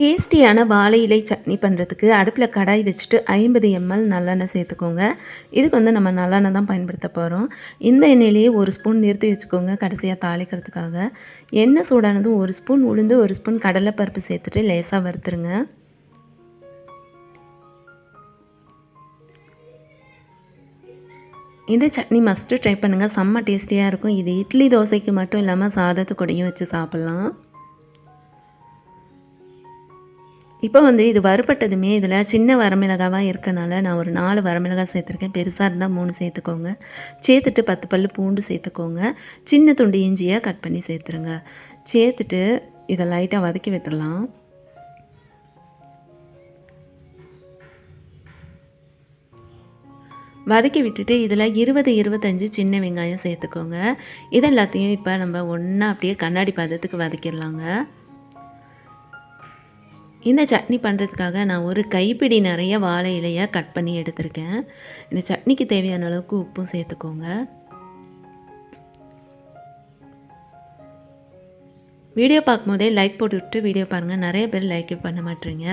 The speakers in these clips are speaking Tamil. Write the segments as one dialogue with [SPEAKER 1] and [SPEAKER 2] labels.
[SPEAKER 1] டேஸ்டியான வாழை இலை சட்னி பண்ணுறதுக்கு அடுப்பில் கடாய் வச்சுட்டு ஐம்பது எம்எல் நல்லெண்ணெய் சேர்த்துக்கோங்க. இதுக்கு வந்து நம்ம நல்லெண்ணெய் தான் பயன்படுத்த போகிறோம் இந்த எண்ணெயிலேயே ஒரு ஸ்பூன் நிறுத்தி வச்சுக்கோங்க கடைசியாக தாளிக்கிறதுக்காக. எண்ணெய் சூடானதும் ஒரு ஸ்பூன் உளுந்து ஒரு ஸ்பூன் கடலைப்பருப்பு சேர்த்துட்டு லேசாக வறுத்துருங்க. இந்த சட்னி மஸ்ட்டு ட்ரை பண்ணுங்கள் செம்ம டேஸ்டியாக இருக்கும். இது இட்லி தோசைக்கு மட்டும் இல்லாமல் சாதத்துக்கூடையும் வச்சு சாப்பிட்லாம். இப்போ வந்து இது வறுபட்டதுமே இதில் சின்ன வரமிளகாவாக இருக்கனால நான் ஒரு நாலு வரமிளகாய் சேர்த்துருக்கேன். பெருசாக இருந்தால் மூணு சேர்த்துக்கோங்க. சேர்த்துட்டு பத்து பல் பூண்டு சேர்த்துக்கோங்க. சின்ன துண்டு இஞ்சியை கட் பண்ணி சேர்த்துருங்க. சேர்த்துட்டு இதை லைட்டாக வதக்கி விட்டுடலாம் வதக்கி விட்டுட்டு இதில் இருபது இருபத்தஞ்சி சின்ன வெங்காயம் சேர்த்துக்கோங்க. இதெல்லாத்தையும் இப்போ நம்ம ஒன்றா அப்படியே கண்ணாடி பதத்துக்கு வதக்கிடலாங்க. இந்த சட்னி பண்ணுறதுக்காக நான் ஒரு கைப்பிடி நிறைய வாழை இலையை கட் பண்ணி எடுத்திருக்கேன். இந்த சட்னிக்கு தேவையான அளவுக்கு உப்பும் சேர்த்துக்கோங்க. வீடியோ பார்க்கும்போதே லைக் போட்டுவிட்டு வீடியோ பாருங்கள் நிறைய பேர் லைக் பண்ண மாட்டேறீங்க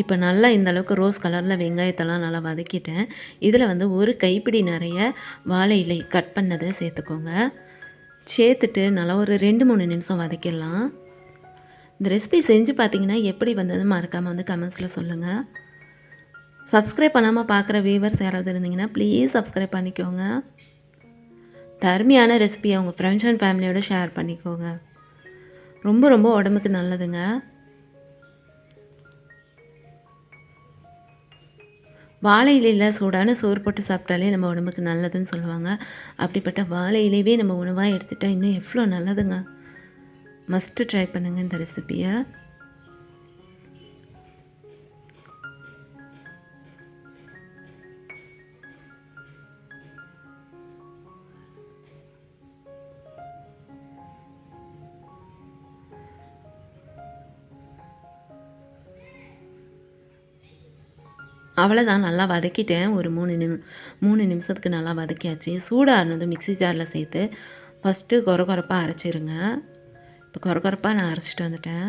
[SPEAKER 1] இப்போ நல்லா இந்த அளவுக்கு ரோஸ் கலரில் வெங்காயத்தெல்லாம் நல்லா வதக்கிட்டேன். இதில் வந்து ஒரு கைப்பிடி நிறைய வாழை இலை கட் பண்ணதை சேர்த்துக்கோங்க. சேர்த்துட்டு நல்லா ஒரு ரெண்டு மூணு நிமிஷம் வதக்கிடலாம். இந்த ரெசிபி செஞ்சு பார்த்தீங்கன்னா எப்படி வந்தது மறக்காமல் வந்து கமெண்ட்ஸில் சொல்லுங்கள் சப்ஸ்கிரைப் பண்ணாமல் பார்க்குற வியூவர்ஸ் யாராவது இருந்தீங்கன்னா ப்ளீஸ் சப்ஸ்கிரைப் பண்ணிக்கோங்க. தருமையான ரெசிபியை உங்கள் ஃப்ரெண்ட்ஸ் அண்ட் ஃபேமிலியோடு ஷேர் பண்ணிக்கோங்க. ரொம்ப ரொம்ப உடம்புக்கு நல்லதுங்க. வாழை இலையில் சூடான சோறு போட்டு சாப்பிட்டாலே நம்ம உடம்புக்கு நல்லதுன்னு சொல்லுவாங்க. அப்படிப்பட்ட வாழை இலையவே நம்ம உணவாக எடுத்துகிட்டா இன்னும் எவ்வளோ நல்லதுங்க. மஸ்ட்டு ட்ரை பண்ணுங்கள் இந்த ரெசிபியை அவ்வளோதான் நல்லா வதக்கிட்டேன். ஒரு மூணு நிமி மூணு நிமிஷத்துக்கு நல்லா வதக்கியாச்சு. சூடாக இருந்தது மிக்சி ஜாரில் சேர்த்து ஃபஸ்ட்டு கொர கொரப்பாக அரைச்சிருங்க. இப்போ குறப்பாக நான் அரைச்சிட்டு வந்துட்டேன்.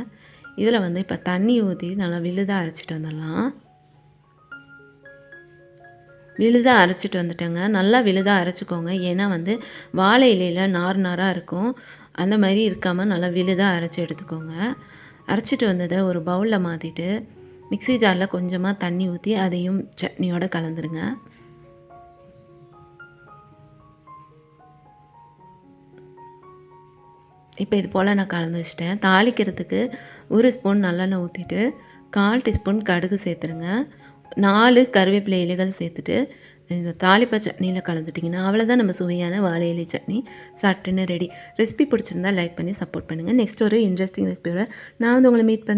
[SPEAKER 1] இதில் வந்து இப்போ தண்ணி ஊற்றி நல்லா விழுதாக அரைச்சிட்டு வந்துடலாம். விழுதாக அரைச்சிட்டு வந்துட்டேங்க. நல்லா விழுதாக அரைச்சிக்கோங்க. ஏன்னா வந்து வாழை இலையில் நார் நாராக இருக்கும். அந்த மாதிரி இருக்காமல் நல்லா விழுதாக அரைச்சி எடுத்துக்கோங்க. அரைச்சிட்டு வந்ததை ஒரு பவுலில் மாற்றிட்டு மிக்சி ஜாரில் கொஞ்சமாக தண்ணி ஊற்றி அதையும் சட்னியோடு கலந்துருங்க. இப்போ இது போல் நான் கலந்து வச்சிட்டேன். தாளிக்கிறதுக்கு ஒரு ஸ்பூன் நல்லெண்ணெய் ஊற்றிட்டு கால் டீஸ்பூன் கடுகு சேர்த்துருங்க நாலு கருவேப்பிலை இலைகள் சேர்த்துட்டு இந்த தாளிப்பா சட்னியில் கலந்துட்டிங்கன்னா அவ்வளோதான் நம்ம சுவையான வாழை இலை சட்னி சட்டுன்னு ரெடி ரெசிபி பிடிச்சிருந்தா லைக் பண்ணி சப்போர்ட் பண்ணுங்கள் நெக்ஸ்ட் ஒரு இன்ட்ரெஸ்டிங் ரெசிபியோட நான் வந்து உங்களை மீட் பண்ண